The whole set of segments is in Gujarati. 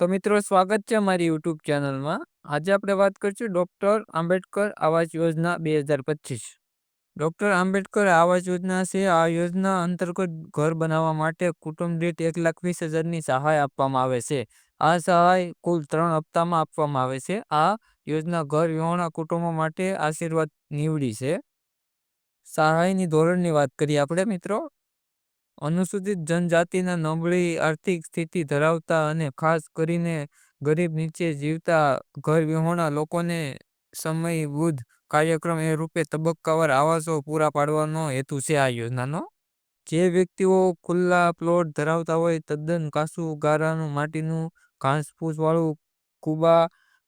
તો મિત્રો, સ્વાગત છે અમારી યુટ્યુબ ચેનલમાં. આજે આપણે વાત કરીશું ડૉક્ટર આંબેડકર આવાસ યોજના બે હજાર પચીસ. ડૉક્ટર આંબેડકર આવાસ યોજના છે. આ યોજના અંતર્ગત ઘર બનાવવા માટે કુટુંબ દીઠ એક લાખ વીસ હજારની સહાય આપવામાં આવે છે. આ સહાય કુલ ત્રણ હપ્તામાં આપવામાં આવે છે. આ યોજના ઘર વિહોણા કુટુંબો માટે આશીર્વાદ નીવડી છે. સહાયની ધોરણની વાત કરીએ આપણે મિત્રો. અનુસૂચિત જનજાતિના નબળી આર્થિક સ્થિતિ ધરાવતા અને ખાસ કરીને ગરીબ નીચે જીવતા ઘર વિહોણા લોકોને સમયબુદ્ધ કાર્યક્રમ એ રૂપે તબક્કાવાર આવાસો પૂરા પાડવાનો હેતુ છે આ યોજનાનો. જે વ્યક્તિઓ ખુલ્લા પ્લોટ ધરાવતા હોય તદ્દન કાસું ગારાનું માટીનું ઘાસફૂસ વાળું કુબા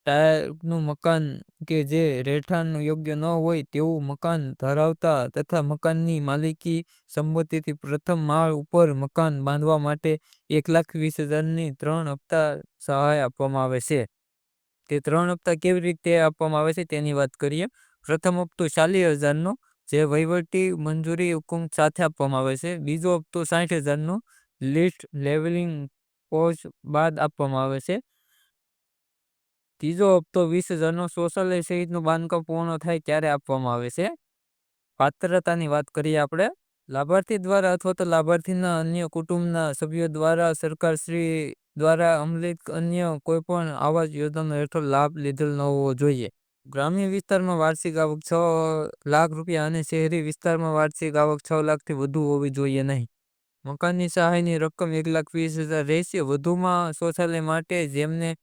ટાયરનું મકાન કે જે રહેઠાણ યોગ્ય ન હોય તેવું મકાન ધરાવતા તથા મકાનની માલિકી સંમતિથી પ્રથમ માળ ઉપર મકાન બાંધવા માટે એક લાખ વીસ હજારની ત્રણ હપ્તા સહાય આપવામાં આવે છે. તે ત્રણ હપ્તા કેવી રીતે આપવામાં આવે છે તેની વાત કરીએ. પ્રથમ હપ્તો ચાલીસ હજારનો, જે વહીવટી મંજૂરી હુકુમ સાથે આપવામાં આવે છે. બીજો હપ્તો સાઠ હજારનો, લિસ્ટ લેવલિંગ પોસ્ટ બાદ આપવામાં આવે છે. ત્રીજો હપ્તો વીસ હજારનો શૌચાલય સહિતનું બાંધકામ પૂર્ણ થાય ત્યારે આપવામાં આવે છે. પાત્રતાની વાત કરીએ આપણે. લાભાર્થી દ્વારા અથવા તો લાભાર્થીના અન્ય કુટુંબના સભ્યો દ્વારા સરકારશ્રી દ્વારા અમલિત અન્ય કોઈ પણ આવાસ યોજનાનો હેઠળ લાભ લીધેલ ન હોવો જોઈએ. ગ્રામ્ય વિસ્તારમાં વાર્ષિક આવક છ લાખ રૂપિયા અને શહેરી વિસ્તારમાં વાર્ષિક આવક છ લાખથી વધુ હોવી જોઈએ નહીં. મકાનની સહાયની રકમ એક લાખ વીસ હજાર રહેશે. વધુમાં શૌચાલય માટે જેમને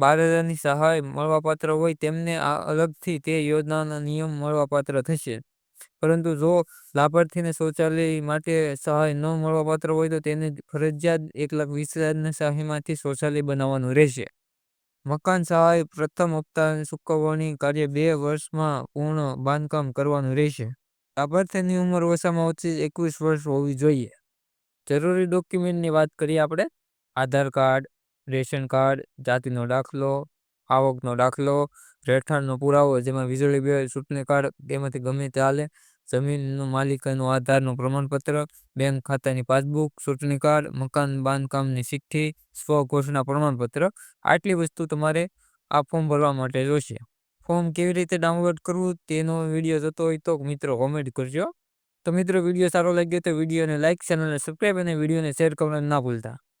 બાર હજારની સહાય મળવાપાત્ર હોય તેમને આ અલગથી તે યોજનાના નિયમ મળવાપાત્ર થશે. પરંતુ જો લાભાર્થીને શૌચાલય માટે સહાય ન મળવાપાત્ર હોય તો તેને ફરજિયાત એક લાખ વીસ હજારની સહાયમાંથી શૌચાલય બનાવવાનું રહેશે. મકાન સહાય પ્રથમ હપ્તા ચૂકવવાની કાર્ય બે વર્ષમાં પૂર્ણ બાંધકામ કરવાનું રહેશે. લાભાર્થીની ઉંમર ઓછામાં ઓછી એકવીસ વર્ષ હોવી જોઈએ. જરૂરી ડોક્યુમેન્ટની વાત કરીએ આપણે. આધાર કાર્ડ રેશન કાર્ડ, જાતિનો દાખલો, આવકનો દાખલો, રહેઠાણનો પુરાવો જેમાં વીજળી બિલ ચૂંટણી કાર્ડ એમાંથી ગમે તે હાલે, જમીનનું માલિકાનું આધારનું પ્રમાણપત્ર, બેંક ખાતાની પાસબુક, ચૂંટણી કાર્ડ, મકાન, બાંધકામની ચિઠ્ઠી સ્વઘોષણા પ્રમાણપત્ર, આટલી વસ્તુ તમારે આ ફોર્મ ભરવા માટે જોશે. ફોર્મ કેવી રીતે ડાઉનલોડ કરવું તેનો વીડિયો જતો હોય તો મિત્રો કોમેન્ટ કરજો. તો મિત્રો વીડિયો સારો લાગ્યો તો વિડીયોને લાઇક ચેનલને સબસ્ક્રાઈબ અને વિડીયોને શેર કરવાનું ના ભૂલતા.